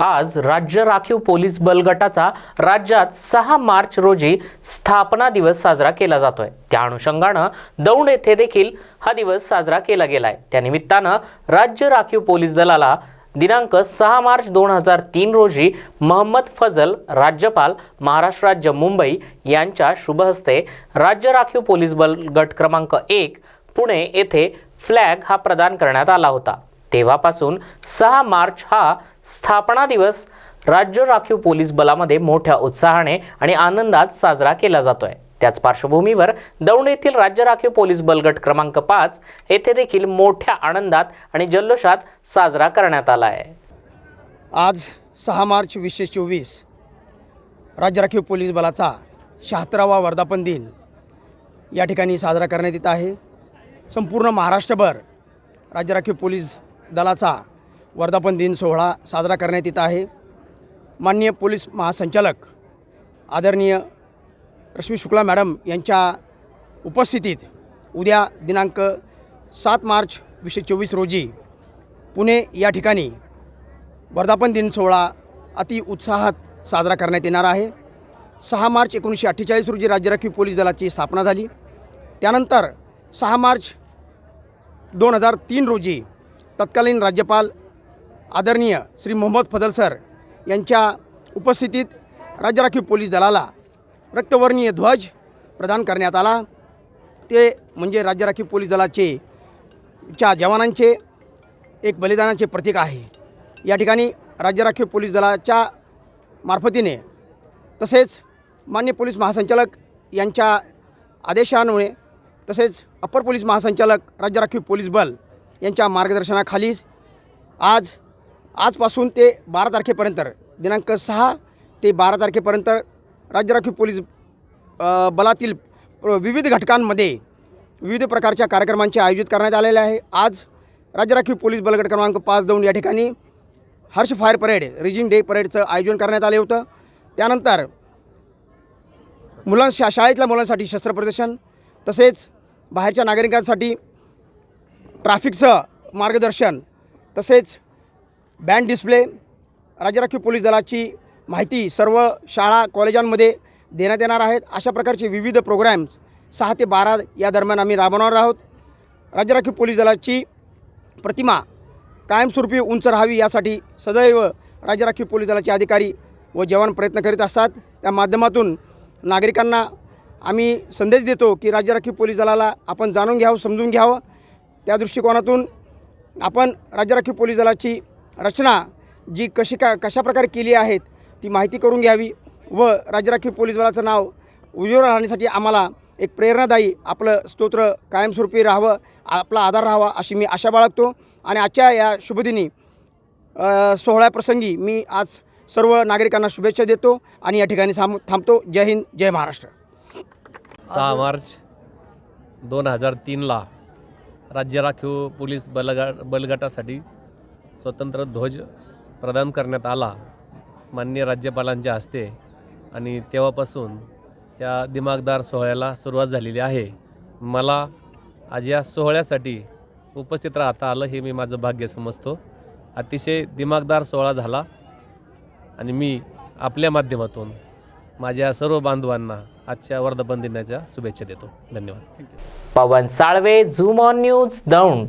आज राज्य राखीव पोलीस बल गटाचा राज्यात सहा मार्च रोजी स्थापना दिवस साजरा केला जातोय. त्या अनुषंगानं दौंड येथे देखील हा दिवस साजरा केला गेलाय. त्यानिमित्तानं राज्य राखीव पोलीस दलाला दिनांक सहा मार्च दोन हजार तीन रोजी महम्मद फजल राज्यपाल महाराष्ट्र राज्य मुंबई यांच्या शुभहस्ते राज्य राखीव पोलीस बल गट क्रमांक एक पुणे येथे फ्लॅग हा प्रदान करण्यात आला होता. तेव्हापासून सहा मार्च हा स्थापना दिवस राज्य राखीव पोलीस बलामध्ये मोठ्या उत्साहाने आणि आनंदात साजरा केला जातोय. त्याच पार्श्वभूमीवर दौंड येथील राज्य राखीव पोलीस बलगट क्रमांक पाच येथे देखील मोठ्या आनंदात आणि जल्लोषात साजरा करण्यात आला आहे. आज सहा मार्च वीसशे चोवीस राज्य राखीव पोलीस बलाचा शहात्तरावा वर्धापन दिन या ठिकाणी साजरा करण्यात येत आहे. संपूर्ण महाराष्ट्रभर राज्य राखीव पोलीस दलाचा वर्धापन दिन सोहळा साजरा करण्यात येत आहे. माननीय पोलीस महासंचालक आदरणीय रश्मी शुक्ला मॅडम यांच्या उपस्थितीत उद्या दिनांक सात मार्च वीसशे चोवीस रोजी पुणे या ठिकाणी वर्धापन दिन सोहळा अति उत्साहात साजरा करण्यात येणार आहे. सहा मार्च एकोणीसशे अठ्ठेचाळीस रोजी राज्य राखीव पोलीस दलाची स्थापना झाली. त्यानंतर सहा मार्च दोन हजार तीन रोजी तत्कालीन राज्यपाल आदरणीय श्री मोहम्मद फजल सर यांच्या उपस्थितीत राज्य राखीव पोलीस दलाला रक्तवर्णीय ध्वज प्रदान करण्यात आला. ते म्हणजे राज्य राखीव पोलीस दलाचे च्या जवानांचे एक बलिदानाचे प्रतीक आहे. या ठिकाणी राज्य राखीव पोलीस दलाच्या मार्फतीने तसेच मान्य पोलीस महासंचालक यांच्या आदेशांमुळे तसेच अप्पर पोलीस महासंचालक राज्य राखीव पोलीस बल यांच्या मार्गदर्शनाखाली आज आजपासून ते बारा तारखेपर्यंत दिनांक सहा ते बारा तारखेपर्यंत राज्य राखीव पोलीस बलातील विविध घटकांमध्ये विविध प्रकारच्या कार्यक्रमांचे आयोजित करण्यात आलेले आहे. आज राज्य राखीव पोलीस बलगट क्रमांक पाच दोन या ठिकाणी हर्ष फायर परेड रिजिंग डे परेडचं आयोजन करण्यात आले होतं. त्यानंतर मुलां शा शाळेतल्या मुलांसाठी शस्त्र प्रदर्शन तसेच बाहेरच्या नागरिकांसाठी ट्रॅफिकचं मार्गदर्शन तसेच बँड डिस्प्ले राज्य राखीव पोलीस दलाची माहिती सर्व शाळा कॉलेजांमध्ये देण्यात येणार आहेत. अशा प्रकारचे विविध प्रोग्रॅम्स सहा ते बारा या दरम्यान आम्ही राबवणार आहोत. राज्य राखीव पोलीस दलाची प्रतिमा कायमस्वरूपी उंच राहावी यासाठी सदैव राज्य राखीव पोलीस दलाचे अधिकारी व जवान प्रयत्न करीत असतात. त्या माध्यमातून नागरिकांना आम्ही संदेश देतो की राज्य राखीव पोलीस दलाला आपण जाणून घ्यावं समजून घ्यावं. त्या दृष्टिकोनातून आपण राज्य राखीव पोलीस दलाची रचना जी कशी का कशा प्रकारे केली आहेत ती माहिती करून घ्यावी व राज्य राखीव पोलीस दलाचं नाव उज्ज्वल राहण्यासाठी आम्हाला एक प्रेरणादायी आपलं स्तोत्र कायमस्वरूपी राहावं आपला आधार राहावा अशी मी आशा बाळगतो. आणि आजच्या या शुभदिनी सोहळ्याप्रसंगी मी आज सर्व नागरिकांना शुभेच्छा देतो आणि या ठिकाणी थांब थांबतो. जय हिंद जय महाराष्ट्र. सहा मार्च दोन हजार तीनला राज्य राखीव पोलीस बलगा बलगटासाठी स्वतंत्र ध्वज प्रदान करण्यात आला. माननीय राज्यपालांच्या हस्ते आणि तेव्हापासून या दिमागदार सोहळ्याला सुरुवात झालेली आहे. मला आज या सोहळ्यासाठी उपस्थित राहता आलं हे मी माझं भाग्य समजतो. अतिशय दिमागदार सोहळा झाला आणि मी आपल्या माध्यमातून माझ्या सर्व बांधवांना आजच्या वर्धापन दिनाच्या शुभेच्छा देतो. धन्यवाद. Pawan Salve zoom on news Daund.